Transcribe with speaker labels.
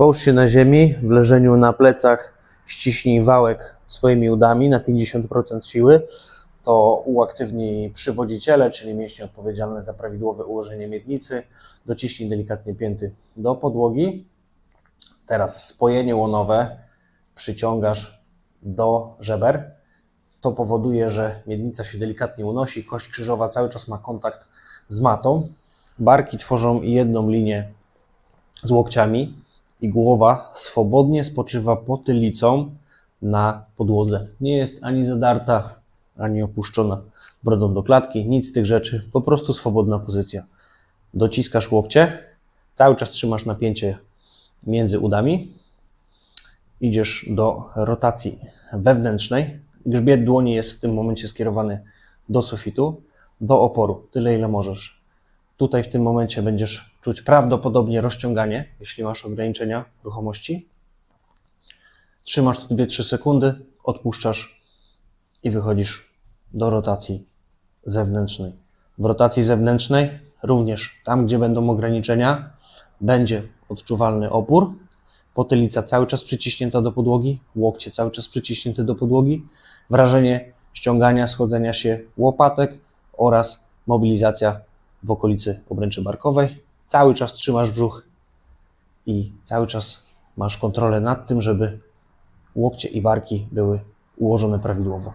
Speaker 1: Połóż się na ziemi, w leżeniu na plecach, ściśnij wałek swoimi udami na 50% siły. To uaktywni przywodziciele, czyli mięśnie odpowiedzialne za prawidłowe ułożenie miednicy. Dociśnij delikatnie pięty do podłogi. Teraz spojenie łonowe przyciągasz do żeber. To powoduje, że miednica się delikatnie unosi, kość krzyżowa cały czas ma kontakt z matą. Barki tworzą jedną linię z łokciami i głowa swobodnie spoczywa potylicą na podłodze. Nie jest ani zadarta, ani opuszczona brodą do klatki, nic z tych rzeczy, po prostu swobodna pozycja. Dociskasz łokcie, cały czas trzymasz napięcie między udami, idziesz do rotacji wewnętrznej. Grzbiet dłoni jest w tym momencie skierowany do sufitu, do oporu, tyle ile możesz. Tutaj w tym momencie będziesz czuć prawdopodobnie rozciąganie, jeśli masz ograniczenia ruchomości. Trzymasz to 2-3 sekundy, odpuszczasz i wychodzisz do rotacji zewnętrznej. W rotacji zewnętrznej również tam, gdzie będą ograniczenia, będzie odczuwalny opór. Potylica cały czas przyciśnięta do podłogi, łokcie cały czas przyciśnięte do podłogi, wrażenie ściągania, schodzenia się łopatek oraz mobilizacja w okolicy obręczy barkowej. Cały czas trzymasz brzuch i cały czas masz kontrolę nad tym, żeby łokcie i barki były ułożone prawidłowo.